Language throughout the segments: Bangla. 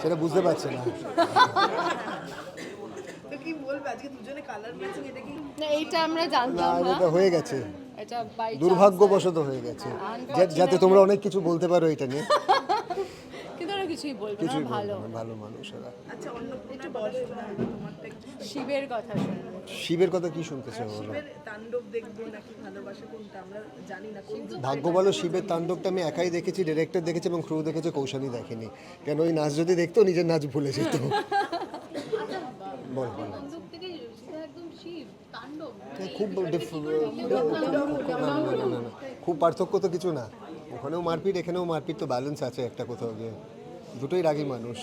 সেটা বুঝতে পারছে না। তো কি বলবে? আজকে দুজনে কালার ম্যাচিং এটা কি? না এইটা আমরা জানতাম না এটা হয়ে গেছে। এটা দুর্ভাগ্যবশত হয়ে গেছে। যাতে তোমরা অনেক কিছু বলতে পারো এটা নিয়ে। কিছুই বলবে না কিছুই ভালো। বলব না, ভালো মানুষ ওরা আচ্ছা বলো তোমারটা একটু শিবের কথা শুনব। শিবের কথা কি শুনতে চাও বলো? শিবের তাণ্ডব দেখব নাকি ভালোবাসা কোনটা আমরা জানি না কোন ভাগ্য বলো শিবের তাণ্ডবটা আমি একাই দেখেছি ডিরেক্টর দেখেছি এবং ক্রু দেখেছে কৌশানী দেখেনি। কেন ওই নাচ যদি দেখতো নিজের নাচ ভুলে যেত। বল বল। বন্দুক থেকে সেটা একদম শিব তাণ্ডব। খুব ডিফ- না, না, না, না, না। খুব পার্থক্য তো কিছু না। ওখানেও মারপিট এখানেও মারপিট তো ব্যালেন্স আছে একটা কোথাও গিয়ে। দুটোই রাগী মানুষ।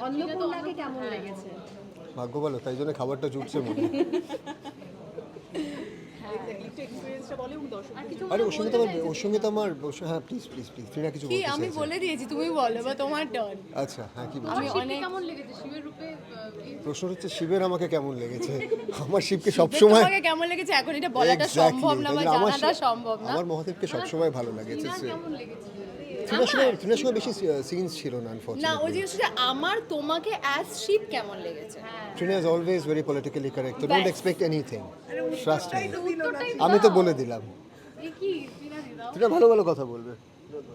অন্নপূর্ণাকে কেমন লেগেছে? ভাগ্য বলো তাই জন্য খাবারটা জুটছে মনে। আর কিছু আরে ওর সঙ্গে তো আমার ওর সঙ্গে তো আমার হ্যাঁ প্লিজ প্লিজ প্লিজ ফিনা কিছু বলতে আমি বলে দিয়েছি তুমি বলো বা তোমার টার্ন আচ্ছা হ্যাঁ কি বলছো? অনেক- কেমন লেগেছে? শিবের রূপে প্রশ্ন হচ্ছে শিবের আমাকে কেমন লেগেছে? আমার শিবকে তোমাকে কেমন লেগেছে? এখন এটা বলাটা সম্ভব না বা আমার জানাটা শি- সম্ভব না। আমার মহাদেবকে সবসময় ভালো লেগেছে টিনার কেমন লেগেছে? ফিনার সঙ্গে বেশি সিনস ছিল না না ওই জিনিসটা আমার তোমাকে অ্যাজ শিব কেমন লেগেছে? Trina is always very politically correct. So don't ব্যাস। expect anything. Trust me. তো দিল না আমি তো বলে দিলাম। তুমি ভালো ভালো কথা বলবে।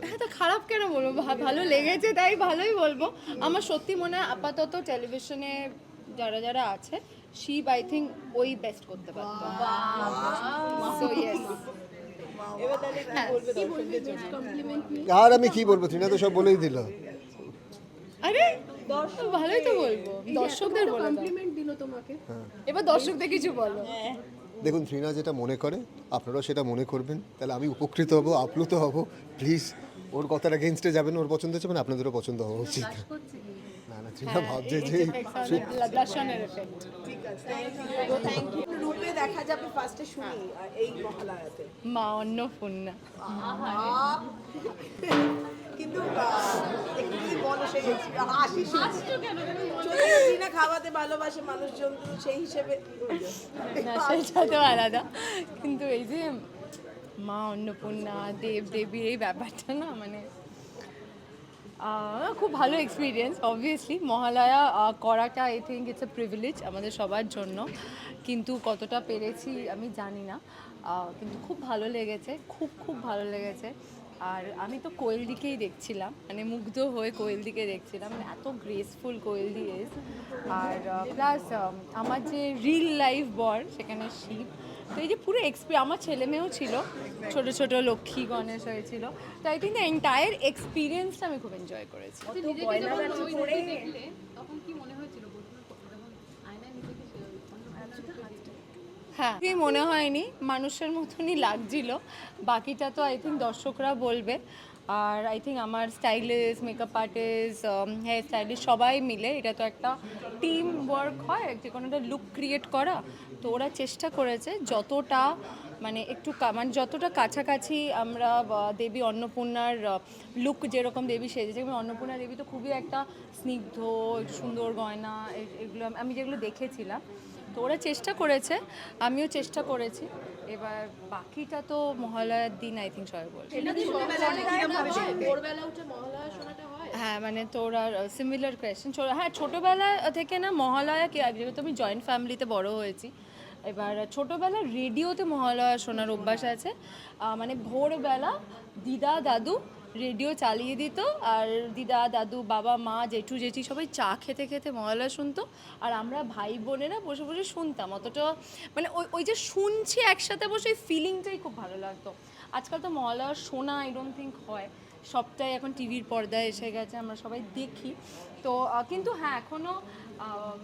হ্যাঁ তো খারাপ কেন বলব? ভালো লেগেছে তাই ভালোই বলব। আমার সত্যি মনে হয় আপাতত টেলিভিশনে যারা যারা আছে শিব আই থিঙ্ক ওই বেস্ট করতে পারতো। সো ইয়েস আর আমি কি বলব? ট্রিনা তো সব বলেই দিল। আরে ভালোই তো বলব। দর্শকদের বলে কমপ্লিমেন্ট দিল তোমাকে। এবার দর্শকদের কিছু বলো। দেখুন ট্রিনা যেটা মনে করে আপনারাও সেটা মনে করবেন। তাহলে আমি উপকৃত হব আপ্লুত হব। প্লিজ ওর কথার এগেনস্টে যাবেন ওর পছন্দ হচ্ছে মানে আপনাদেরও পছন্দ হওয়া উচিত। না না ট্রিনা ভাবছে যে দর্শনের এফেক্ট ঠিক আছে থ্যাংক ইউ রূপে দেখা যাবে ফার্স্টে শুনি এই মহালয়াতে। মা অন্নপূর্ণা কিন্তু কি বলো সেই হাসি সত্যি না খাওয়াতে ভালোবাসে মানুষজন সেই হিসেবে না সেটা তো আলাদা। কিন্তু এই যে মা অন্নপূর্ণা দেব দেবীর এই ব্যাপারটা না মানে খুব ভালো এক্সপিরিয়েন্স অবভিয়াসলি মহালয়া করাটা I think it's a privilege আমাদের সবার জন্য। কিন্তু কতটা পেরেছি আমি জানি না। কিন্তু খুব ভালো লেগেছে, খুব খুব ভালো লেগেছে। আর আমি তো কোয়েল দিকেই দেখছিলাম মানে মুগ্ধ হয়ে কোয়েল দিকে দেখছিলাম মানে এত গ্রেসফুল কোয়েল ইজ আর প্লাস আমার যে রিল লাইফ বর, সেখানে শিব তো এই যে পুরো এক্সপি আমার ছেলে মেয়েও ছিল ছোট ছোট লক্ষ্মী গণেশ হয়েছিল। তো আই থিঙ্ক দ্য এন্টায়ার এক্সপিরিয়েন্সটা আমি খুব এনজয় করেছি। মনে? হ্যাঁ। কি মনে হয়নি মানুষের মতনই লাগছিল। বাকিটা তো আই থিঙ্ক দর্শকরা বলবে। আর আই থিঙ্ক আমার stylist makeup artist hair stylist সবাই মিলে এটা তো একটা টিম ওয়ার্ক হয়, যে কোনো একটা লুক ক্রিয়েট করা। তো ওরা চেষ্টা করেছে যতটা মানে একটু মানে যতটা কাছাকাছি আমরা দেবী অন্নপূর্ণার লুক যেরকম দেবী সেজেছে যেমন অন্নপূর্ণা দেবী তো খুবই একটা স্নিগ্ধ সুন্দর গয়না এগুলো আমি যেগুলো দেখেছিলাম তো ওরা চেষ্টা করেছে আমিও চেষ্টা করেছি। এবার বাকিটা তো মহালয়ার দিন আই থিঙ্ক সবাই হয় হ্যাঁ মানে তোর আর সিমিলার কোয়েশ্চেন হ্যাঁ ছোটোবেলা থেকে না মহালয়া কি যেহেতু আমি জয়েন্ট ফ্যামিলিতে বড় হয়েছি এবার ছোটোবেলা রেডিওতে মহালয়া শোনার অভ্যাস আছে। মানে ভোরবেলা দিদা, দাদু রেডিও চালিয়ে দিত আর দিদা, দাদু, বাবা, মা, জেঠু, জেঠি সবাই চা খেতে খেতে মহালয়া শুনতো। আর আমরা ভাই বোনেরা বসে বসে শুনতাম। অতটা মানে ওই ওই যে শুনছি একসাথে বসে, ওই ফিলিংটাই খুব ভালো লাগতো। আজকাল তো মহালয়া শোনা আই ডোন্ট থিঙ্ক হয়। সবটাই এখন টিভির পর্দায় এসে গেছে, আমরা সবাই দেখি। তো কিন্তু হ্যাঁ এখনও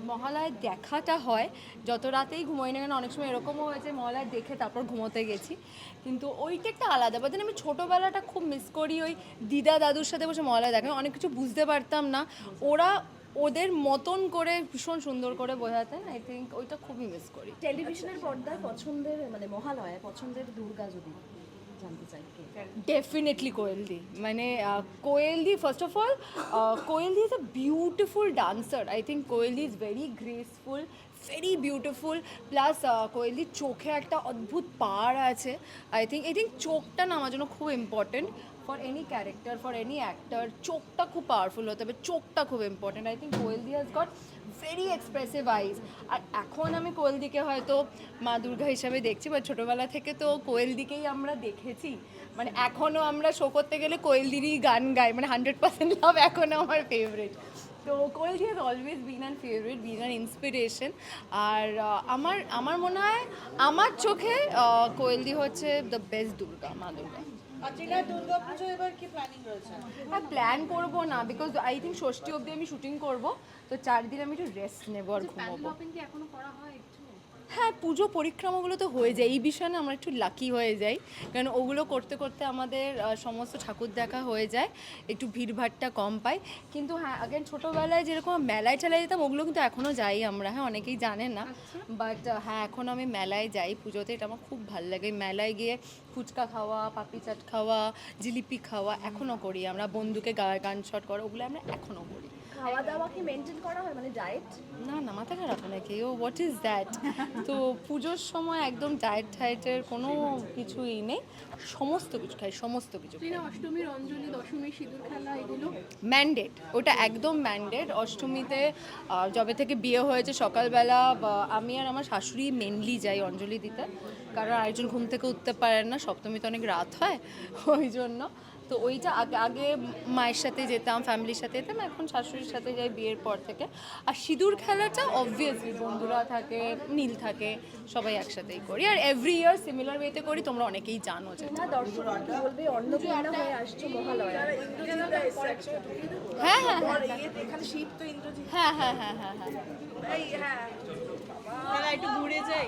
মহালয় দেখাটা হয়। যত রাতেই ঘুমোই না কেন, অনেক সময় এরকমও হয়েছে মহালয় দেখে তারপর ঘুমোতে গেছি। কিন্তু ওইটা একটা আলাদা। বাট আমি ছোটোবেলাটা খুব মিস করি ওই দিদা দাদুর সাথে বসে মহালয় দেখে। অনেক কিছু বুঝতে পারতাম না। ওরা ওদের মতন করে ভীষণ সুন্দর করে বোঝাতেন। আই থিঙ্ক ওইটা খুবই মিস করি। টেলিভিশনের পর্দায় পছন্দের মানে মহালয়া পছন্দের দুর্গা যদি। জানতে চাই ডেফিনেটলি কোয়েলদি মানে কোয়েলদি first of all কোয়েলদি is a beautiful dancer I think কোয়েলদি is very graceful very beautiful plus কোয়েলদির চোখে একটা অদ্ভুত পাড় আছে। আই থিঙ্ক আই থিঙ্ক চোখটা না আমার জন্য খুব important for any character for any actor চোখটা খুব পাওয়ারফুল হতে হবে। চোখটা খুব important I think কোয়েলদি has got very expressive eyes আর এখন আমি কোয়েলদিকে হয়তো মা দুর্গা হিসাবে দেখছি বা ছোটোবেলা থেকে তো কোয়েলদিকেই আমরা দেখেছি। মানে এখনও আমরা শো করতে গেলে কোয়েলদিরই গান গাই। মানে হান্ড্রেড পার্সেন্ট লাভ এখনও আমার ফেভারিট তো কোয়েলদি has always been an favourite been an inspiration আর আমার আমার মনে হয় আমার চোখে কোয়েলদি হচ্ছে দ্য বেস্ট দুর্গা মা দুর্গা। এবার কি প্ল্যানিং রয়েছে? আর প্ল্যান করব না বিকজ আই থিঙ্ক ষষ্ঠী অবধি আমি শুটিং করব তো চার দিন আমি একটু রেস্ট নেব আর ঘুমাবো। এখনও করা হয় হ্যাঁ পুজো পরিক্রমাগুলো তো হয়ে যায়। এই বিষয়ে না আমরা একটু লাকি হয়ে যাই। কারণ ওগুলো করতে করতে আমাদের সমস্ত ঠাকুর দেখা হয়ে যায়। একটু ভিড়ভাড়টা কম পাই। কিন্তু হ্যাঁ আগের ছোটোবেলায় যেরকম মেলায় ঠেলায় যেতাম ওগুলো কিন্তু এখনও যাই আমরা। হ্যাঁ অনেকেই জানে না। বাট হ্যাঁ এখন আমি মেলায় যাই পুজোতে। এটা আমার খুব ভালো লাগে। মেলায় গিয়ে ফুচকা খাওয়া পাপড়ি চাট খাওয়া জিলিপি খাওয়া এখনও করি আমরা। বন্ধুকে গা- গান শট করা ওগুলো আমরা এখনও করি। খাওয়া দাওয়া কি মেনটেন করা হয়? মানে ডায়েট না না মাথা খারাপ নাকি? ও হোয়াট ইজ দ্যাট তো পুজোর সময় একদম ডায়েট টায়েটের কোনো কিছুই নেই। সমস্ত কিছু খাই সমস্ত কিছু তুই অষ্টমীর অঞ্জলি দশমীর সিঁদুর খেলা এগুলো? ম্যান্ডেট ওটা একদম ম্যান্ডেট অষ্টমীতে যবে থেকে বিয়ে হয়েছে সকালবেলা বা আমি আর আমার শাশুড়ি মেনলি যাই অঞ্জলি দিতে। কারণ আরেকজন ঘুম থেকে উঠতে পারেন না সপ্তমীতে অনেক রাত হয় ওই জন্য। তো ওইটা আগে আগে মায়ের সাথে যেতাম ফ্যামিলির সাথে যেতাম এখন শাশুড়ির সাথে যাই বিয়ের পর থেকে। আর সিঁদুর খেলাটা অবভিয়াসলি বন্ধুরা থাকে নীল থাকে সবাই একসাথেই করি। আর এভরি ইয়ার সিমিলার ওয়েতে করি তোমরা অনেকেই জানো যে না দর্শক কি বলবে? অন্নপূর্ণা হয়ে আসছে মহালয়া। হ্যাঁ হ্যাঁ হ্যাঁ তো ইন্দ্রজিৎ। হ্যাঁ হ্যাঁ হ্যাঁ হ্যাঁ হ্যাঁ। এই হ্যাঁ। একটু ঘুরে যাই।